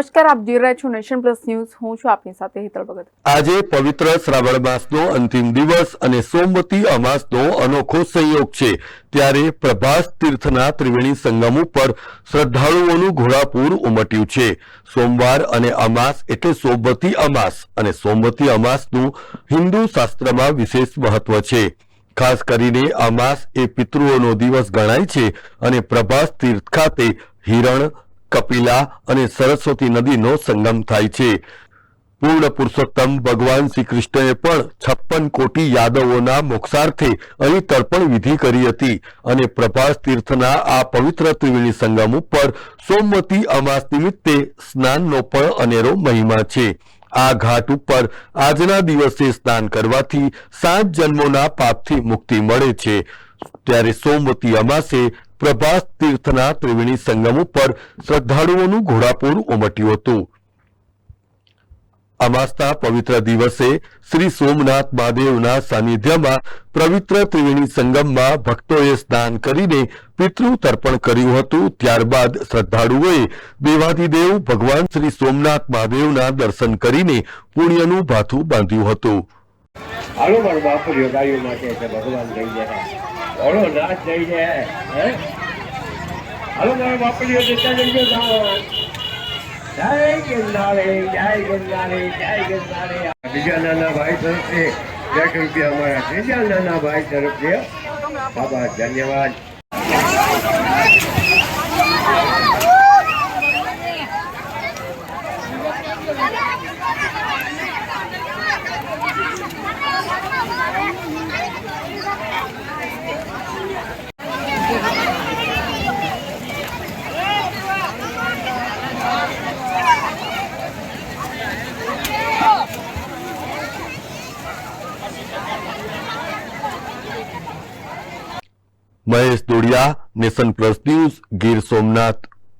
નમસ્કાર, આપ જોઈ રહ્યા છો નેશન પ્લસ ન્યૂઝ. હું છું આપની સાથે હેતલ ભગત. આજે પવિત્ર શ્રાવણ માસનો અંતિમ દિવસ અને સોમવતી અમાસનો અનોખો સંયોગ છે. ત્યારે પ્રભાસ તીર્થના ત્રિવેણી સંગમ ઉપર શ્રદ્ધાળુઓનું ઘોડાપૂર ઉમટ્યું છે. સોમવાર અને અમાસ એટલે સોમવતી અમાસ અને સોમવતી અમાસનું હિન્દુ શાસ્ત્રમાં વિશેષ મહત્વ છે. ખાસ કરીને અમાસ એ પિતૃઓનો દિવસ ગણાય છે અને પ્રભાસ તીર્થ ખાતે હિરણ કપિલા અને સરસ્વતી નદીનો સંગમ થાય છે. પૂર્ણ પુરુષોત્તમ ભગવાન શ્રી કૃષ્ણએ પણ છપ્પન કોટી યાદવોના મોક્ષાર્થે અહીં તર્પણ વિધિ કરી હતી અને પ્રભાસ તીર્થના આ પવિત્ર ત્રિવેણી સંગમ ઉપર સોમવતી અમાસ નિમિત્તે સ્નાનનો પણ અનેરો મહિમા છે. આ ઘાટ ઉપર આજના દિવસે સ્નાન કરવાથી સાત જન્મોના પાપથી મુક્તિ મળે છે. ત્યારે સોમવતી અમાસે પ્રભાસ તીર્થના ત્રિવેણી સંગમ ઉપર શ્રદ્ધાળુઓનું ઘોડાપૂર ઉમટ્યું હતું. અમાસના પવિત્ર દિવસે શ્રી સોમનાથ મહાદેવના સાનિધ્યમાં પવિત્ર ત્રિવેણી સંગમમાં ભક્તોએ સ્નાન કરીને પિતૃ તર્પણ કર્યું હતું. ત્યારબાદ શ્રદ્ધાળુઓએ દેવાધિદેવ ભગવાન શ્રી સોમનાથ મહાદેવના દર્શન કરીને પુણ્યનું ભાથું બાંધ્યું હતું. હાલો, મારો બાપુરીઓ ગાયો માટે છે ભગવાન જઈ જાય ઓળો નાચ થઈ જાય હે? હાલો, મારો બાપુરીઓ જતા જઈએ જય ગિરનારે જય ગિરનારે જય ગિરનારે બીજા નાના ભાઈ તરફથી એક રૂપિયા અમારા ત્રીજા નાના ભાઈ તરફથી. બાબા, ધન્યવાદ. Mahesh Dodiya nation plus news Gir Somnath